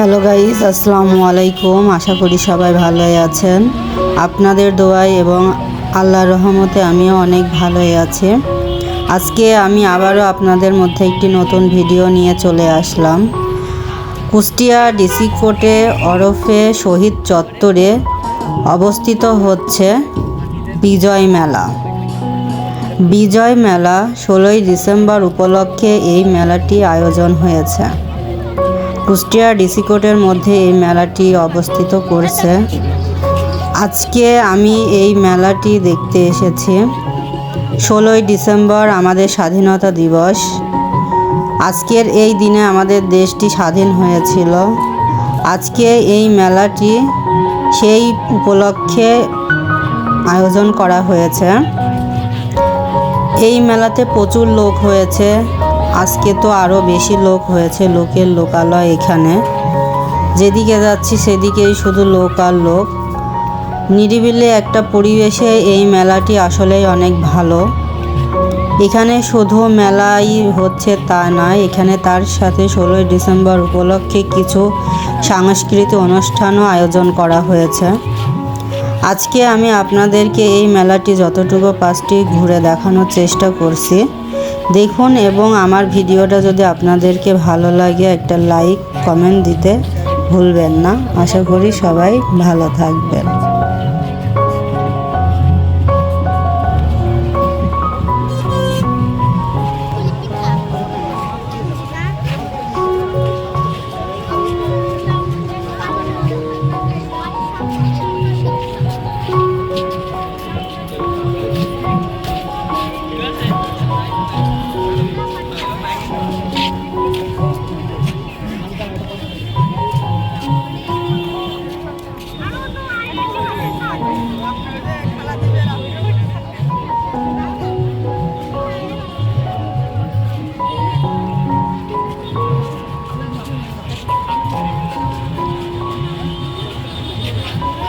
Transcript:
Hello guys আসসালামু আলাইকুম। আশা করি সবাই ভালোই আছেন। আপনাদের দোয়ায় এবং আল্লাহর রহমতে আমিও অনেক ভালোই আছি। আজকে আমি আবারও আপনাদের মধ্যে একটি নতুন ভিডিও নিয়ে চলে আসলাম। কুষ্টিয়া ডিসি কোর্টে ওরফে শহীদ চত্বরে অবস্থিত হচ্ছে বিজয় মেলা। বিজয় মেলা ষোলোই ডিসেম্বর উপলক্ষে এই মেলাটি আয়োজন হয়েছে। কুষ্টিয়া ডিসি কোর্টের মধ্যে এই মেলাটি অবস্থিত করছে। আজকে আমি এই মেলাটি দেখতে এসেছি। ষোলোই ডিসেম্বর আমাদের স্বাধীনতা দিবস। আজকের এই দিনে আমাদের দেশটি স্বাধীন হয়েছিল। আজকে এই মেলাটি সেই উপলক্ষে আয়োজন করা হয়েছে। এই মেলাতে প্রচুর লোক হয়েছে। আজকে তো আরও বেশি লোক হয়েছে লোকের লোকালয় এখানে। যেদিকে যাচ্ছি সেদিকেই শুধু লোক আর লোক। নিরিবিলি একটা পরিবেশে এই মেলাটি আসলেই অনেক ভালো। এখানে শুধু মেলাই হচ্ছে তা নয়, এখানে তার সাথে ষোলোই ডিসেম্বর উপলক্ষে কিছু সাংস্কৃতিক অনুষ্ঠানও আয়োজন করা হয়েছে। আজকে আমি আপনাদেরকে এই মেলাটি যতটুকু পাঁচটি ঘুরে দেখানোর চেষ্টা করছি। দেখুন এবং আমার ভিডিওটা যদি আপনাদেরকে ভালো লাগে একটা লাইক, কমেন্ট দিতে ভুলবেন না। আশা করি সবাই ভালো থাকবেন। Yeah.